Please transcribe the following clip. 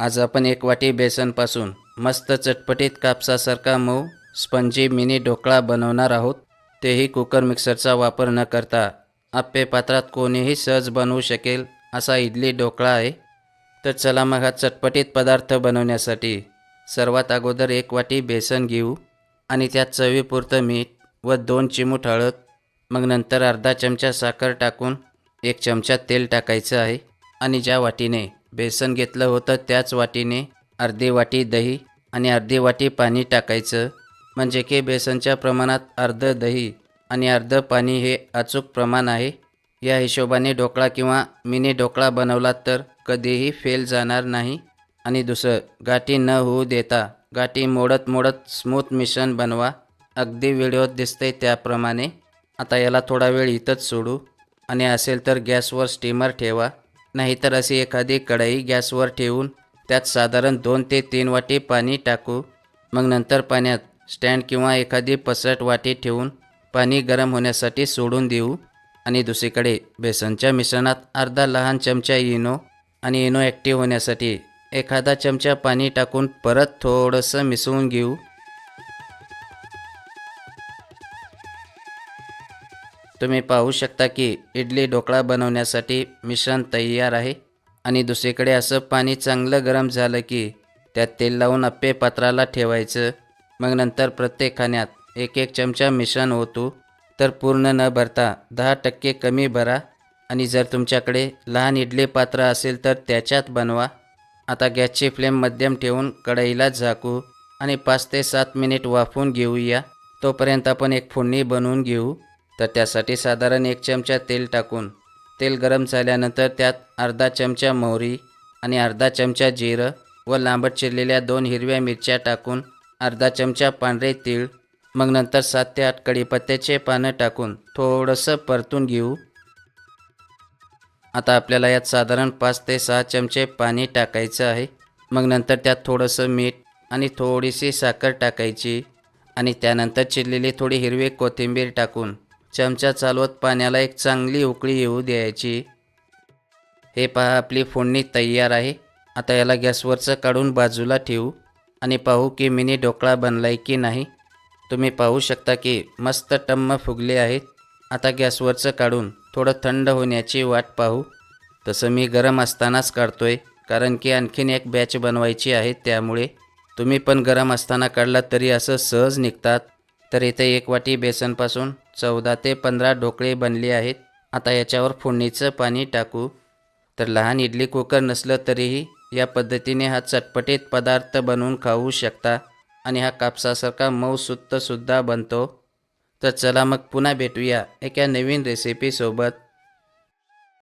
आज आपण एक वाटी बेसनपासून मस्त चटपटीत कापसासारखा मऊ स्पंजी मिनी ढोकळा बनवणार आहोत. तेही कुकर मिक्सरचा वापर न करता आप्पे पात्रात कोणीही सहज बनवू शकेल असा इडली ढोकळा आहे. तर चला मग हा चटपटीत पदार्थ बनवण्यासाठी सर्वात अगोदर एक वाटी बेसन घेऊ आणि त्यात चवीपुरतं मीठ व दोन चिमूट हळद मग नंतर अर्धा चमचा साखर टाकून एक चमचा तेल टाकायचं आहे आणि ज्या वाटीने बेसन घेतलं होतं त्याच वाटीने अर्धी वाटी दही आणि अर्धी वाटी पाणी टाकायचं. म्हणजे की बेसनच्या प्रमाणात अर्ध दही आणि अर्ध पाणी हे अचूक प्रमाण आहे. या हिशोबाने ढोकळा किंवा मिनी ढोकळा बनवला तर कधीही फेल जाणार नाही. आणि दुसरं गाठी न होऊ देता गाठी मोडत मोडत स्मूथ मिश्रण बनवा. अगदी व्हिडिओत दिसते त्याप्रमाणे. आता याला थोडा वेळ इथंच सोडू. आणि असेल तर गॅसवर स्टीमर ठेवा. नाहीतर अशी एखादी कढई गॅसवर ठेवून त्यात साधारण दोन ते तीन वाटी पाणी टाकू. मग नंतर पाण्यात स्टँड किंवा एखादी पसरट वाटी ठेवून पाणी गरम होण्यासाठी सोडून देऊ. आणि दुसरीकडे बेसनच्या मिश्रणात अर्धा लहान चमचा इनो आणि इनो ॲक्टिव्ह होण्यासाठी एखादा चमचा पाणी टाकून परत थोडंसं मिसळून घेऊ. तुम्ही पाहू शकता की इडली ढोकळा बनवण्यासाठी मिश्रण तयार आहे. आणि दुसरीकडे असं पाणी चांगलं गरम झालं की त्यात तेल लावून अप्पे पात्राला ठेवायचं. मग नंतर प्रत्येक खाण्यात एक एक चमचा मिश्रण ओतू. तर पूर्ण न भरता दहा टक्के कमी भरा. आणि जर तुमच्याकडे लहान इडली पात्र असेल तर त्याच्यात बनवा. आता गॅसची फ्लेम मध्यम ठेवून कढईला झाकू आणि पाच ते सात मिनिट वाफून घेऊया. तोपर्यंत आपण एक फोडणी बनवून घेऊ. तर त्यासाठी साधारण एक चमचा तेल टाकून तेल गरम झाल्यानंतर त्यात अर्धा चमचा मोहरी आणि अर्धा चमचा जिरं व लांबट चिरलेल्या दोन हिरव्या मिरच्या टाकून अर्धा चमचा पांढरे तीळ मग नंतर सात ते आठ कढीपत्त्याचे पानं टाकून थोडंसं परतून घेऊ. आता आपल्याला यात साधारण पाच ते सहा चमचे पाणी टाकायचं आहे. मग नंतर त्यात थोडंसं मीठ आणि थोडीशी साखर टाकायची आणि त्यानंतर चिरलेली थोडी हिरवी कोथिंबीर टाकून चमचा चालवत पाण्याला एक चांगली उकळी येऊ द्यायची. हे पहा आपली फोडणी तयार आहे. आता याला गॅसवरचं काढून बाजूला ठेवू. आणि पाहू की मिनी ढोकळा बनलाय की नाही. तुम्ही पाहू शकता की मस्त टम्म फुगले आहेत. आता गॅसवरचं काढून थोडं थंड होण्याची वाट पाहू. तसं मी गरम असतानाच काढतोय कारण की आणखीन एक बॅच बनवायची आहे त्यामुळे. तुम्ही पण गरम असताना काढलात तरी असं सहज निघतात. तर इथे एक वाटी बेसनपासून चौदा ते पंधरा ढोकळे बनले आहेत. आता याच्यावर फोडणीचं पाणी टाकू. तर लहान इडली कुकर नसलं तरीही या पद्धतीने हा चटपटीत पदार्थ बनवून खाऊ शकता आणि हा कापसासारखा मऊ बनतो. तर चला मग पुन्हा भेटूया एका नवीन रेसिपीसोबत